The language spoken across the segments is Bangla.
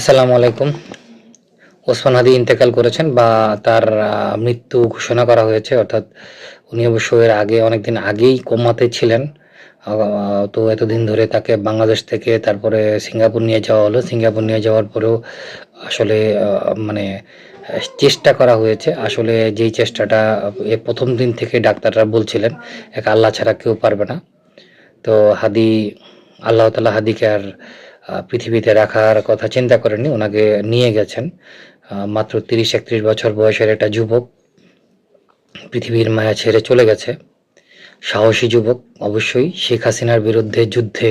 আসসালামু আলাইকুম। ওসমান হাদি ইন্তেকাল করেছেন বা তার মৃত্যু ঘোষণা করা হয়েছে, অর্থাৎ উনি অবশ্য এর আগে, অনেকদিন আগেই কোমাতে ছিলেন। তো এতদিন ধরে তাকে বাংলাদেশ থেকে তারপরে সিঙ্গাপুর নিয়ে যাওয়া হলো। সিঙ্গাপুর নিয়ে যাওয়ার পরেও আসলে মানে চেষ্টা করা হয়েছে। আসলে যেই চেষ্টাটা প্রথম দিন থেকে ডাক্তাররা বলছিলেন, এক আল্লাহ ছাড়া কেউ পারবে না। তো হাদি, আল্লাহ তালা হাদিকে আর পৃথিবীতে রাখার কথা চিন্তা করেননি, ওনাকে নিয়ে গেছেন। মাত্র তিরিশ একত্রিশ বছর বয়সের একটা যুবক পৃথিবীর মায়া ছেড়ে চলে গেছে। সাহসী যুবক, অবশ্যই। শেখ হাসিনার বিরুদ্ধে যুদ্ধে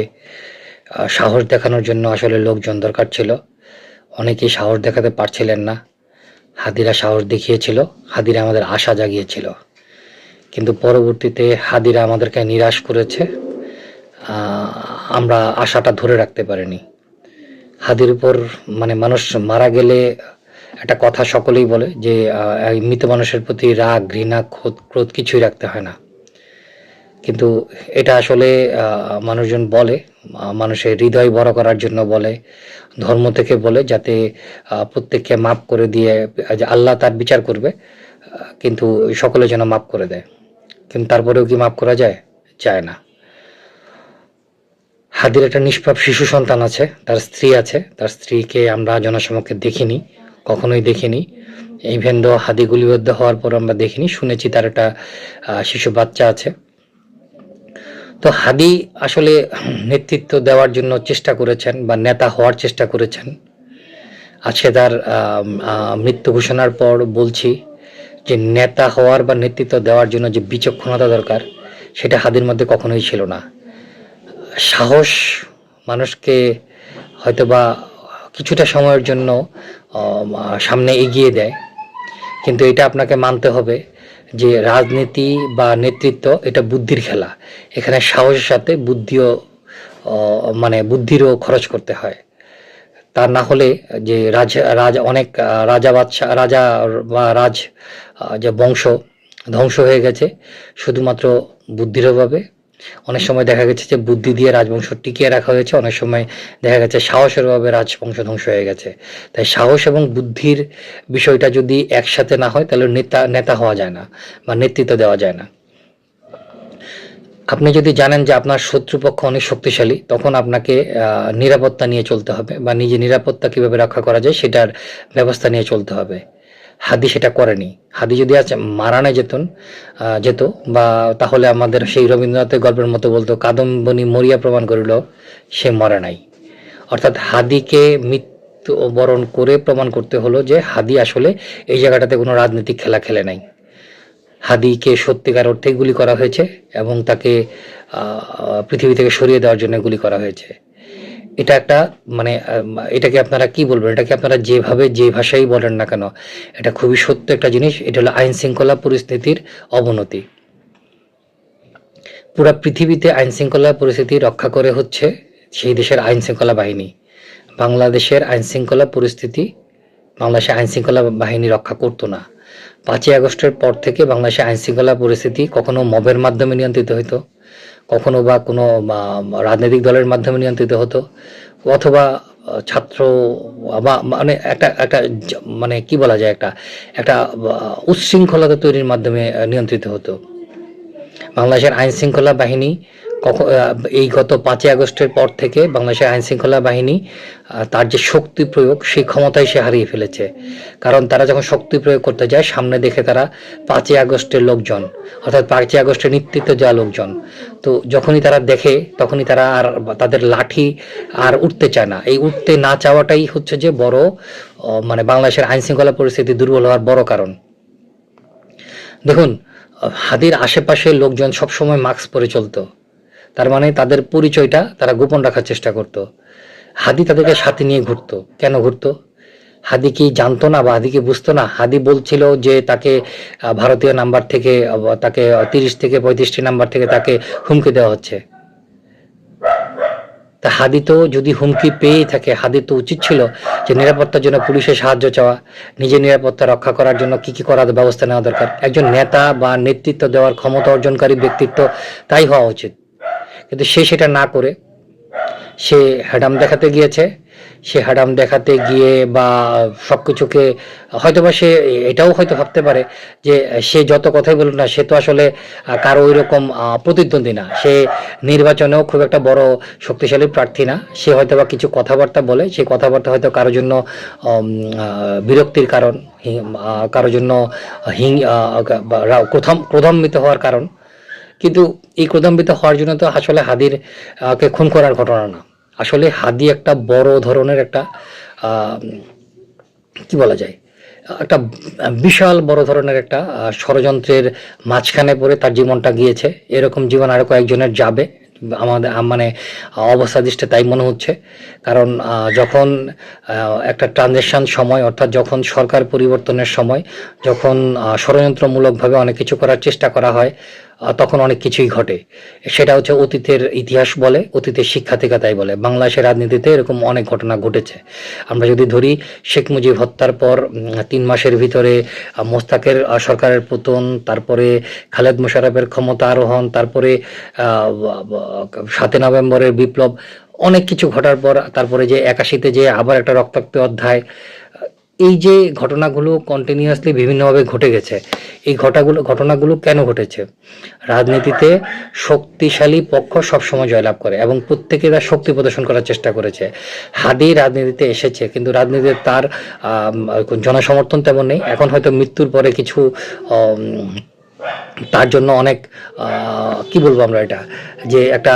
সাহস দেখানোর জন্য আসলে লোকজন দরকার ছিল। অনেকেই সাহস দেখাতে পারছিলেন না। হাদিরা সাহস দেখিয়েছিল, হাদিরা আমাদের আশা জাগিয়েছিল। কিন্তু পরবর্তীতে হাদিরা আমাদেরকে নিরাশ করেছে। আমরা আশাটা ধরে রাখতে পারিনি। হাদির উপর মানে মানুষ মারা গেলে একটা কথা সকলেই বলে যে মৃত মানুষের প্রতি রাগ, ঘৃণা ক্রোধ ক্রোধ কিছুই রাখতে হয় না। কিন্তু এটা আসলে মানুষজন বলে মানুষের হৃদয় বড় করার জন্য বলে, ধর্ম থেকে বলে, যাতে প্রত্যেককে মাফ করে দিয়ে আল্লাহ তার বিচার করবে কিন্তু সকলে যেন মাফ করে দেয়। কিন্তু তারপরেও কি মাফ করা যায়? যায় না। হাদির একটা নিষ্পাপ শিশু সন্তান আছে, তার স্ত্রী আছে, তার স্ত্রীকে আমরা জনসমক্ষে দেখিনি, কখনোই দেখিনি। ইভেন দো হাদি গুলিবদ্ধ হওয়ার পর আমরা দেখিনি, শুনেছি তার একটা শিশু বাচ্চা আছে। তো হাদি আসলে নেতৃত্ব দেওয়ার জন্য চেষ্টা করেছেন বা নেতা হওয়ার চেষ্টা করেছেন। আজকে তার মৃত্যু ঘোষণার পর বলছি যে নেতা হওয়ার বা নেতৃত্ব দেওয়ার জন্য যে বিচক্ষণতা দরকার, সেটা হাদির মধ্যে কখনোই ছিল না। সাহস মানুষকে হয়তোবা কিছুটা সময়ের জন্য সামনে এগিয়ে দেয়। কিন্তু এটা আপনাকে মানতে হবে যে রাজনীতি বা নেতৃত্ব এটা বুদ্ধির খেলা। এখানে সাহসের সাথে বুদ্ধিও মানে বুদ্ধিরও খরচ করতে হয়। তা না হলে যে রাজ রাজ অনেক, রাজা বাদশাহ রাজা বা রাজ যে বংশ ধ্বংস হয়ে গেছে, শুধুমাত্র বুদ্ধির অভাবে অনেক সময় দেখা গেছে যে বুদ্ধি দিয়ে রাজবংশ টিকিয়ে রাখা হয়েছে, অনেক সময় দেখা গেছে সাহসের অভাবে রাজবংশ ধ্বংস হয়ে গেছে। তাই সাহস এবং বুদ্ধির বিষয়টা যদি একসাথে না হয়, তাহলে নেতা নেতা হওয়া যায় না বা নেতৃত্ব দেওয়া যায় না। আপনি যদি জানেন যে আপনার শত্রুপক্ষ অনেক শক্তিশালী, তখন আপনাকে নিরাপত্তা নিয়ে চলতে হবে বা নিজে নিরাপত্তা কীভাবে রক্ষা করা যায়, সেটার ব্যবস্থা নিয়ে চলতে হবে। হাদি সেটা করেনি। হাদি যদি আজ মারানে যেতন যেত বা তাহলে আমাদের সেই রবীন্দ্রনাথের গল্পের মতো বলতো কাদম্বনী মরিয়া প্রমাণ করিল, সে মরে নাই। অর্থাৎ হাদিকে মৃত্যু বরণ করে প্রমাণ করতে হলো যে হাদি আসলে এই জায়গাটাতে কোনো রাজনৈতিক খেলা খেলে নাই। হাদিকে সত্যিকার অর্থে গুলি করা হয়েছে এবং তাকে পৃথিবী থেকে সরিয়ে দেওয়ার জন্য গুলি করা হয়েছে। এটা একটা মানে এটাকে আপনারা কি বলবেন? এটাকে আপনারা যেভাবে, যে ভাষাই বলেন না কেন, এটা খুবই সত্য একটা জিনিস, এটা হলো আইন শৃঙ্খলা পরিস্থিতির অবনতি। পুরা পৃথিবীতে আইন শৃঙ্খলা পরিস্থিতি রক্ষা করে হচ্ছে সেই দেশের আইন শৃঙ্খলা বাহিনী। বাংলাদেশের আইন শৃঙ্খলা পরিস্থিতি বাংলাদেশের আইন শৃঙ্খলা বাহিনী রক্ষা করতো না। পাঁচই আগস্টের পর থেকে বাংলাদেশের আইন শৃঙ্খলা পরিস্থিতি কখনো মবের মাধ্যমে নিয়ন্ত্রিত হতো কখনো বা কোনো রাজনৈতিক দলের মাধ্যমে নিয়ন্ত্রিত হতো, অথবা ছাত্র মানে একটা একটা মানে কি বলা যায় একটা একটা উচ্ছৃঙ্খলতা তৈরির মাধ্যমে নিয়ন্ত্রিত হতো। বাংলাদেশের আইন শৃঙ্খলা বাহিনী এই গত পাঁচই আগস্টের পর থেকে বাংলাদেশের আইন শৃঙ্খলা বাহিনী তার যে শক্তি প্রয়োগ, সেই ক্ষমতাই সে হারিয়ে ফেলেছে। কারণ তারা যখন শক্তি প্রয়োগ করতে যায়, সামনে দেখে তারা পাঁচই আগস্টের লোকজন, অর্থাৎ পাঁচই আগস্টের নেতৃত্ব দেওয়া লোকজন। তো যখনই তারা দেখে, তখনই তারা আর তাদের লাঠি আর উঠতে চায় না। এই উঠতে না চাওয়াটাই হচ্ছে যে বড় মানে বাংলাদেশের আইন শৃঙ্খলা পরিস্থিতি দুর্বল হওয়ার বড় কারণ। দেখুন হাদির আশেপাশে লোকজন সবসময় মাস্ক পরে চলতো। তার মানে তাদের পরিচয়টা তারা গোপন রাখার চেষ্টা করত। হাদি তাদেরকে সাথে নিয়ে ঘুরতো। কেন ঘুরতো? হাদি কি জানতো না বা হাদি কি বুঝতো না? হাদি বলছিল যে তাকে ভারতীয় নাম্বার থেকে তাকে তিরিশ থেকে পঁয়ত্রিশটি নাম্বার থেকে তাকে হুমকি দেওয়া হচ্ছে। তা হাদি তো যদি হুমকি পেয়েই থাকে হাদি তো উচিত ছিল যে নিরাপত্তার জন্য পুলিশের সাহায্য চাওয়া, নিজের নিরাপত্তা রক্ষা করার জন্য কি কি করার ব্যবস্থা নেওয়া দরকার। একজন নেতা বা নেতৃত্ব দেওয়ার ক্ষমতা অর্জনকারী ব্যক্তিত্ব তাই হওয়া উচিত। কিন্তু সে সেটা না করে, সে হ্যাডাম দেখাতে গিয়েছে, সে হাডাম দেখাতে গিয়ে বা সব কিছুকে হয়তো বা সে এটাও হয়তো ভাবতে পারে যে সে যত কথাই বলুক না, সে তো আসলে কারও ওই রকম প্রতিদ্বন্দ্বী না। সে নির্বাচনেও খুব একটা বড় শক্তিশালী প্রার্থী না। সে হয়তো বা কিছু কথাবার্তা বলে সেই কথাবার্তা হয়তো কারোর জন্য বিরক্তির কারণ কারোর জন্য হিং ক্রোধাম ক্রোধান্বিত হওয়ার কারণ। কিন্তু এই ক্রোধান্বিত হওয়ার জন্য তো আসলে হাদির কে খুন করার ঘটনা না। আসলে হাদি একটা বড় ধরনের একটা কি বলা যায়, একটা বিশাল বড় ধরনের একটা ষড়যন্ত্রের মাঝখানে পড়ে তার জীবনটা গিয়েছে। এরকম জীবন আরও কয়েকজনের যাবে, আমাদের মানে অবস্থা দৃষ্টে তাই মনে হচ্ছে। কারণ যখন একটা ট্রানজেকশন সময়, অর্থাৎ যখন সরকার পরিবর্তনের সময়, যখন ষড়যন্ত্রমূলকভাবে অনেক কিছু করার চেষ্টা করা হয় তখন অনেক কিছুই ঘটে। সেটা হচ্ছে অতীতের ইতিহাস বলে, অতীতের শিক্ষা থেকে তাই বলে বাংলাদেশের রাজনীতিতে এরকম অনেক ঘটনা ঘটেছে। আমরা যদি ধরি, শেখ মুজিব হত্যার পর তিন মাসের ভিতরে মোস্তাকের সরকারের পতন, তারপরে খালেদ মোশারফের ক্ষমতা আরোহণ, তারপরে সাতই নভেম্বরের বিপ্লব, অনেক কিছু ঘটার পর, তারপরে যে একাশিতে যে আবার একটা রক্তাক্ত অধ্যায় এই যে ঘটনাগুলো কন্টিনিউয়াসলি বিভিন্নভাবে ঘটে গেছে, এই ঘটাগুলো ঘটনাগুলো কেন ঘটেছে? রাজনীতিতে শক্তিশালী পক্ষ সবসময় জয়লাভ করে এবং প্রত্যেকে তার শক্তি প্রদর্শন করার চেষ্টা করেছে। হাদি রাজনীতিতে এসেছে, কিন্তু রাজনীতিতে তার জনসমর্থন তেমন নেই। এখন হয়তো মৃত্যুর পরে কিছু তার জন্য অনেক কি বলব আমরা এটা, যে একটা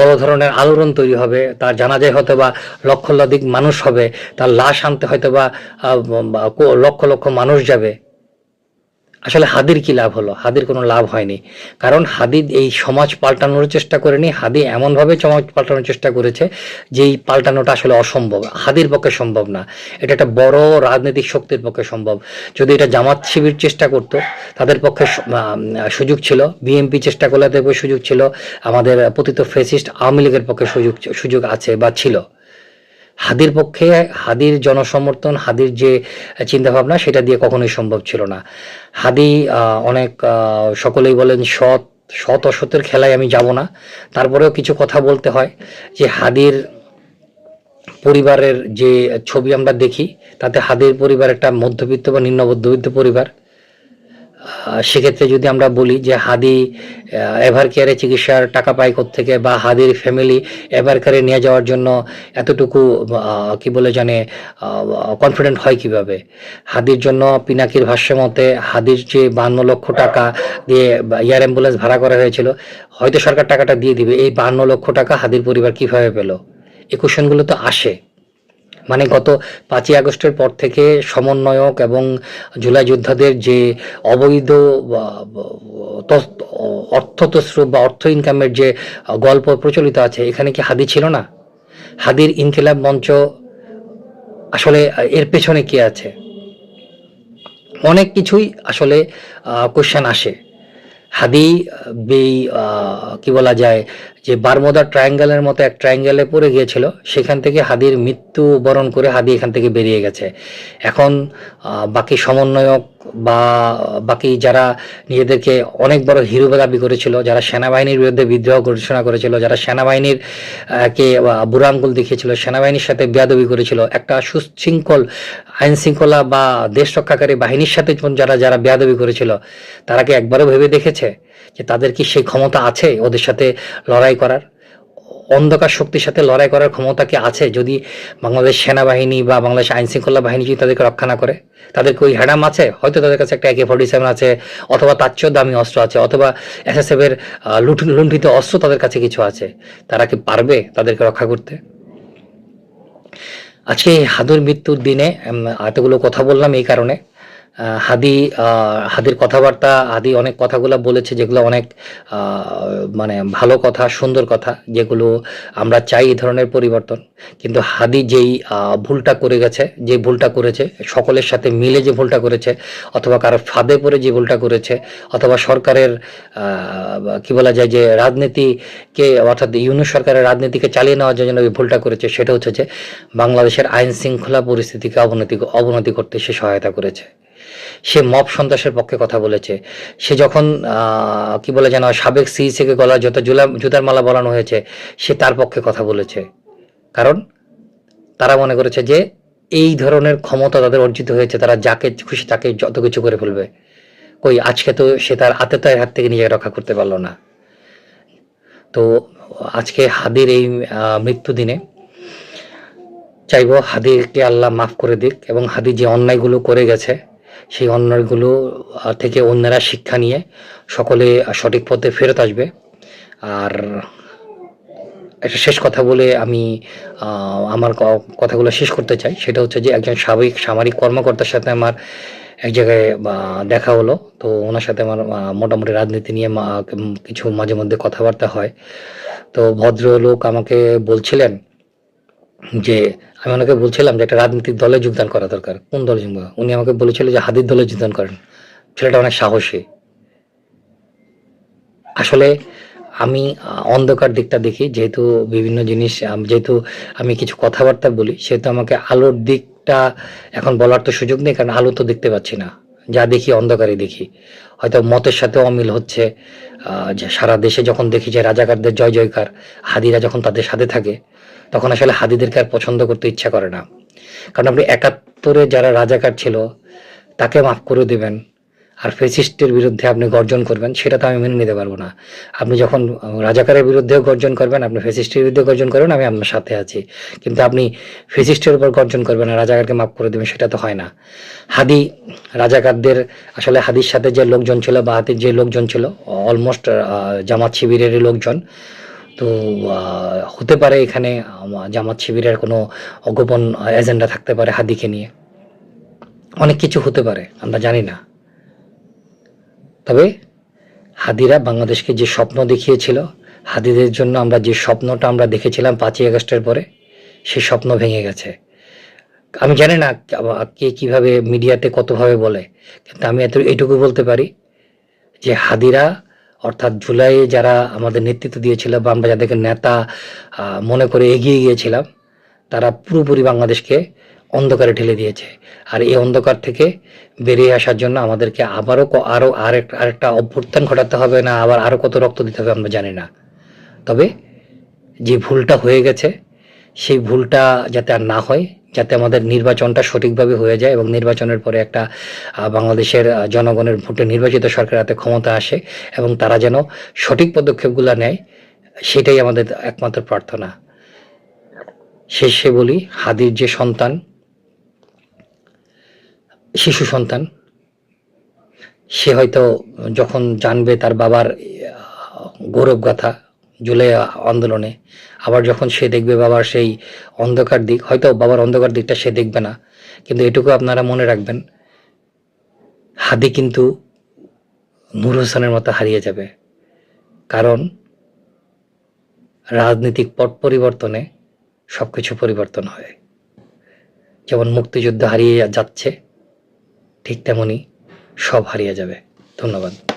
বড় ধরনের আলোড়ন তৈরি হবে, তার জানাজায় হয়তো বা লক্ষ লাধিক মানুষ হবে, তার লাশ আনতে হয়তো বা লক্ষ লক্ষ মানুষ যাবে। আসলে হাদির কি লাভ হলো? হাদির কোনো লাভ হয়নি। কারণ হাদি এই সমাজ পাল্টানোর চেষ্টা করেনি, হাদি এমনভাবে সমাজ পাল্টানোর চেষ্টা করেছে যে এই পাল্টানোটা আসলে অসম্ভব। হাদির পক্ষে সম্ভব না। এটা একটা বড় রাজনৈতিক শক্তির পক্ষে সম্ভব। যদি এটা জামাত শিবির চেষ্টা করত, তাদের পক্ষে সুযোগ ছিল। বিএনপি চেষ্টা করলে তাদের সুযোগ ছিল। আমাদের পতিত ফেসিস্ট আওয়ামী লীগের পক্ষে সুযোগ সুযোগ আছে বা ছিল। হাদির পক্ষে হাদির জনসমর্থন, হাদির যে চিন্তা ভাবনা সেটা দিয়ে কখনোই সম্ভব ছিল না। হাদি অনেক সকলেই বলেন সৎ সৎ অসতের খেলায় আমি যাব না। তারপরেও কিছু কথা বলতে হয় যে হাদির পরিবারের যে ছবি আমরা দেখি, তাতে হাদির পরিবার একটা মধ্যবিত্ত বা নিম্ন মধ্যবিত্ত পরিবার। সেক্ষেত্রে যদি আমরা বলি যে হাদি এভার কেয়ারে চিকিৎসার টাকা পায় থেকে বা হাদির ফ্যামিলি এভার কেয়ারে নিয়ে যাওয়ার জন্য এতটুকু কি বলে জানে কনফিডেন্ট হয় কীভাবে? হাদির জন্য পিনাকির ভাষ্য মতে হাদির যে বান্ন লক্ষ টাকা দিয়ে এয়ার অ্যাম্বুলেন্স ভাড়া করা হয়েছিল, হয়তো সরকার টাকাটা দিয়ে দিবে। এই বান্ন লক্ষ টাকা হাদির পরিবার কীভাবে পেল? এই কোশ্চেনগুলো তো আসে। মানে গত পাঁচই আগস্টের পর থেকে সমন্বয়ক এবং জুলাই যোদ্ধাদের যে অবৈধ বা, বা, অর্থ ইনকামের যে গল্প প্রচলিত আছে এখানে কি হাদি ছিল না? হাদির ইনকিলাব মঞ্চ আসলে এর পেছনে কি আছে? অনেক কিছুই আসলে কোশ্চেন আসে। হাদি এই কি বলা যায় যে বারমোদা ট্রায়াঙ্গেলের মতো এক ট্রায়াঙ্গেলে পড়ে গিয়েছিল সেখান থেকে হাদির মৃত্যু বরণ করে হাদি এখান থেকে বেরিয়ে গেছে। এখন বাকি সমন্বয়ক বা বাকি যারা নিজেদেরকে অনেক বড় হিরো দাবি করেছিল যারা সেনাবাহিনীর বিরুদ্ধে বিদ্রোহ ঘোষণা করেছিল যারা সেনাবাহিনীর কে আহ, বুড়ো আঙ্গুল দেখিয়েছিল সেনাবাহিনীর সাথে বেয়াদবি করেছিল একটা সুশৃঙ্খল আইন শৃঙ্খলা বা দেশ রক্ষাকারী বাহিনীর সাথে যারা যারা বেয়াদবি করেছিল তারা কি একবারও ভেবে দেখেছে? যে তাদের কি সেই ক্ষমতা আছে ওদের সাথে লড়াই করার? অন্ধকার শক্তির সাথে লড়াই করার ক্ষমতা কি আছে? যদি বাংলাদেশ সেনাবাহিনী বা বাংলাদেশ আইন শৃঙ্খলা বাহিনী যদি তাদেরকে রক্ষা না করে তাদেরকে ওই হ্যাডাম আছে? হয়তো তাদের কাছে একটা একে ফর্টি সেভেন আছে অথবা তার চেয়েও দামি অস্ত্র আছে অথবা এসএসএফ এর আহ, লুঠ- লুণ্ঠিত অস্ত্র তাদের কাছে কিছু আছে। তারা কি পারবে তাদেরকে রক্ষা করতে? আজকে হাদুর মৃত্যুর দিনে এতগুলো কথা বললাম এই কারণে। হাদি হাদির কথাবার্তা, হাদি অনেক কথাগুলো বলেছে যেগুলো অনেক মানে ভালো কথা, সুন্দর কথা, যেগুলো আমরা চাই এই ধরনের পরিবর্তন। কিন্তু হাদি যেই ভুলটা করে গেছে, যে ভুলটা করেছে, সকলের সাথে মিলে যে ভুলটা করেছে, অথবা কারও ফাঁদে পড়ে যে ভুলটা করেছে, অথবা সরকারের কি বলা যায় যে রাজনীতিকে, অর্থাৎ ইউনুস সরকারের রাজনীতিকে চালিয়ে নেওয়ার জন্য ওই ভুলটা করেছে, সেটা হচ্ছে যে বাংলাদেশের আইন শৃঙ্খলা পরিস্থিতিকে অবনতি অবনতি করতে সে সহায়তা করেছে। সে মব সন্ত্রাসের পক্ষে কথা বলেছে। সে যখন কি বলে যেন, সাবেক সিইসিকে গলা যত জুলা, জুতার মালা বলানো হয়েছে, সে তার পক্ষে কথা বলেছে। কারণ তারা মনে করেছে যে, এই ধরনের ক্ষমতা তাদের অর্জিত হয়েছে, তারা যাকে খুশি তাকে যত কিছু করে ফেলবে। কই, আজকে তো সে তার আততায়ের হাত থেকে নিজেকে রক্ষা করতে পারল না। তো আজকে হাদির এই মৃত্যু দিনে চাইব হাদিকে আল্লাহ মাফ করে দিক এবং হাদি যে অন্যায়গুলো করে গেছে সেই অন্যায়গুলো থেকে অন্যরা শিক্ষা নিয়ে সকলে সঠিক পথে ফেরত আসবে। আর একটা শেষ কথা বলে আমি আমার কথাগুলো শেষ করতে চাই। সেটা হচ্ছে যে একজন সামরিক সামরিক কর্মকর্তার সাথে আমার এক জায়গায় দেখা হলো। তো ওনার সাথে আমার মোটামুটি রাজনীতি নিয়ে কিছু মাঝে মধ্যে কথাবার্তা হয়। তো ভদ্রলোক আমাকে বলছিলেন যে আমি ওনাকে বলছিলাম যে একটা রাজনৈতিক দলে যোগদান করা দরকার। কোন দলে যোগদান উনি আমাকে বলেছিল যে হাদির দলে যোগদান করেন। ছেলেটা অনেক সাহসী। আসলে আমি অন্ধকার দিকটা দেখি, যেহেতু বিভিন্ন জিনিস যেহেতু আমি কিছু কথাবার্তা বলি, সেহেতু আমাকে আলোর দিকটা এখন বলার তো সুযোগ নেই, কারণ আলো তো দেখতে পাচ্ছি না। যা দেখি অন্ধকারে দেখি। হয়তো মতের সাথে অমিল হচ্ছে যে সারা দেশে যখন দেখি যে রাজাকারদের জয় জয়কার হাদিরা যখন তাদের সাথে থাকে তখন আসলে হাদিদেরকে আর পছন্দ করতে ইচ্ছা করে না। কারণ আপনি একাত্তরে যারা রাজাকার ছিল, তাকে মাফ করে দেবেন আর ফেসিস্টের বিরুদ্ধে আপনি গর্জন করবেন, সেটা তো আমি মেনে নিতে পারব না। আপনি যখন রাজাকারের বিরুদ্ধেও গর্জন করবেন, আপনি ফেসিস্টের বিরুদ্ধে গর্জন করবেন, আমি আপনার সাথে আছি। কিন্তু আপনি ফেসিস্টের উপর গর্জন করবেন আর রাজাকারকে মাফ করে দেবেন, সেটা তো হয় না। হাদি, রাজাকারদের আসলে হাদির সাথে যে লোকজন ছিল বা হাতির যে লোকজন ছিল অলমোস্ট জামাত শিবিরের লোকজন তো হতে পারে এখানে জামাত শিবিরের কোনো অগোপন এজেন্ডা থাকতে পারে হাদিকে নিয়ে। অনেক কিছু হতে পারে, আমরা জানি না। তবে হাদিরা বাংলাদেশকে যে স্বপ্ন দেখিয়েছিল, হাদিদের জন্য আমরা যে স্বপ্নটা আমরা দেখেছিলাম পাঁচই আগস্টের পরে সেই স্বপ্ন ভেঙে গেছে। আমি জানি না কে- কে কীভাবে মিডিয়াতে কতভাবে বলে, কিন্তু আমি এত এইটুকু বলতে পারি যে হাদিরা অর্থাৎ জুলাইয়ে যারা আমাদের নেতৃত্ব দিয়েছিল বা আমরা যাদেরকে নেতা মনে করে এগিয়ে গিয়েছিলাম, তারা পুরোপুরি বাংলাদেশকে অন্ধকারে ঠেলে দিয়েছে। আর এই অন্ধকার থেকে বেরিয়ে আসার জন্য আমাদেরকে আবারও আরও আরও আরেক, আরেকটা অভ্যুত্থান ঘটাতে হবে না, আবার আরও কত রক্ত দিতে হবে আমরা জানি না। তবে যে ভুলটা হয়ে গেছে সেই ভুলটা যাতে আর না হয়, যাতে আমাদের নির্বাচনটা সঠিকভাবে হয়ে যায় এবং নির্বাচনের পরে একটা বাংলাদেশের জনগণের ভোটে নির্বাচিত সরকার হাতে ক্ষমতা আসে এবং তারা যেন সঠিক পদক্ষেপগুলো নেয়, সেটাই আমাদের একমাত্র প্রার্থনা। শেষে বলি, হাদির যে সন্তান, শিশু সন্তান, সে হয়তো যখন জানবে তার বাবার গৌরব গাথা জুলাই আন্দোলনে। আবার যখন সে দেখবে বাবার সেই অন্ধকার দিক, হয়তো বাবার অন্ধকার দিকটা সে দেখবে না। কিন্তু এটুকু আপনারা মনে রাখবেন, হাদি কিন্তু নূর হোসেনের মতো হারিয়ে যাবে। কারণ রাজনৈতিক পট পরিবর্তনে সবকিছু পরিবর্তন হয়। যেমন মুক্তিযুদ্ধ হারিয়ে যাচ্ছে, ঠিক তেমনি সব হারিয়ে যাবে। ধন্যবাদ।